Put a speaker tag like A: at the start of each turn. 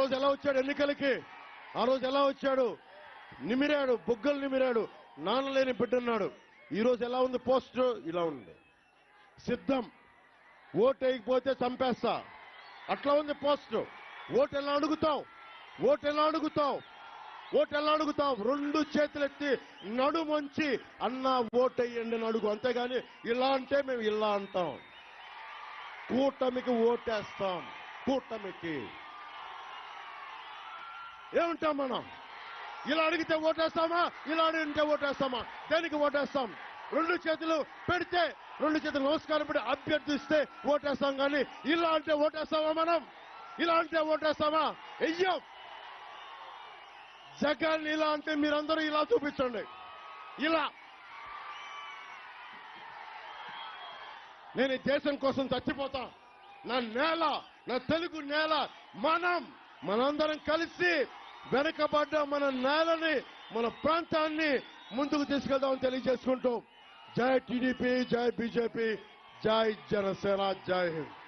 A: రోజు ఎలా వచ్చాడు ఎన్నికలకి? ఆ రోజు ఎలా వచ్చాడు? నిమిరాడు బుగ్గలు నిమిరాడు నాన్నలేని బిడ్డన్నాడు. ఈ రోజు ఎలా ఉంది పోస్ట్? ఇలా ఉంది. సిద్ధం. ఓటు వేయకపోతే చంపేస్తా. అట్లా ఉంది పోస్ట్. ఓటు ఎలా అడుగుతావు? ఓటు ఎలా అడుగుతావు? ఓటు ఎలా అడుగుతావు? రెండు చేతులెత్తి నడుమంచి అన్న ఓటు వేయండి అని అడుగు. అంతేగాని ఇలా అంటే మేము ఇలా అంటాం. కూటమికి ఓటేస్తాం. కూటమికి. ఏమంటాం మనం? ఇలా అడిగితే ఓటేస్తామా? ఇలా అడిగితే ఓటేస్తామా? దేనికి ఓటేస్తాం? రెండు చేతులు పెడితే రెండు చేతులు నమస్కారం పెట్టి అభ్యర్థిస్తే ఓటేస్తాం కానీ ఇలా అంటే ఓటేస్తామా మనం? ఇలా అంటే ఓటేస్తామా? వెయ్యం జగన్ ఇలా అంటే మీరందరూ ఇలా చూపించండి. ఇలా. నేను ఈ దేశం కోసం చచ్చిపోతా. నా నేల నా తెలుగు నేల మనం మనందరం కలిసి వెనకబడ్డ మన నేలని మన ప్రాంతాన్ని ముందుకు తీసుకెళ్దామని తెలియజేసుకుంటూ జై టీడీపీ జై బీజేపీ జై జనసేన జై హింద్.